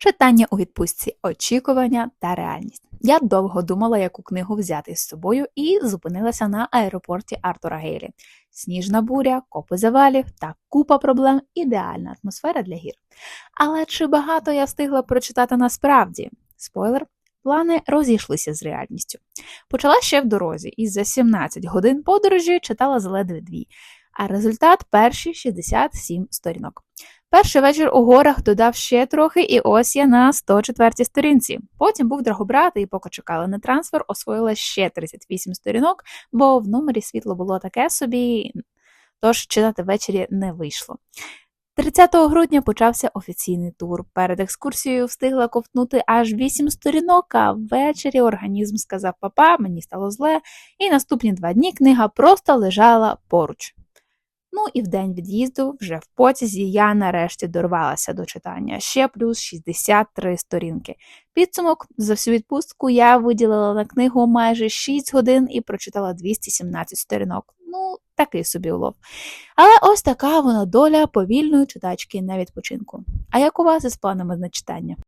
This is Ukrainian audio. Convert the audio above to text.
Читання у відпустці, очікування та реальність. Я довго думала, яку книгу взяти з собою, і зупинилася на аеропорті Артура Гейлі. Сніжна буря, копи завалів та купа проблем ідеальна атмосфера для гір. Але чи багато я встигла прочитати насправді? Спойлер. Плани розійшлися з реальністю. Почала ще в дорозі, і за 17 годин подорожі читала заледве дві, а результат перші 67 сторінок. Перший вечір у горах додав ще трохи, і ось я на 104 сторінці. Потім був Драгобрат, і поки чекала на трансфер, освоїла ще 38 сторінок, бо в номері світло було таке собі, тож читати ввечері не вийшло. 30 грудня почався офіційний тур. Перед екскурсією встигла ковтнути аж 8 сторінок, а ввечері організм сказав папа, мені стало зле, і наступні два дні книга просто лежала поруч. Ну і в день від'їзду, вже в потязі, я нарешті дорвалася до читання ще плюс 63 сторінки. Підсумок за всю відпустку я виділила на книгу майже 6 годин і прочитала 217 сторінок. Ну, такий собі улов. Але ось така вона доля повільної читачки на відпочинку. А як у вас із планами на читання?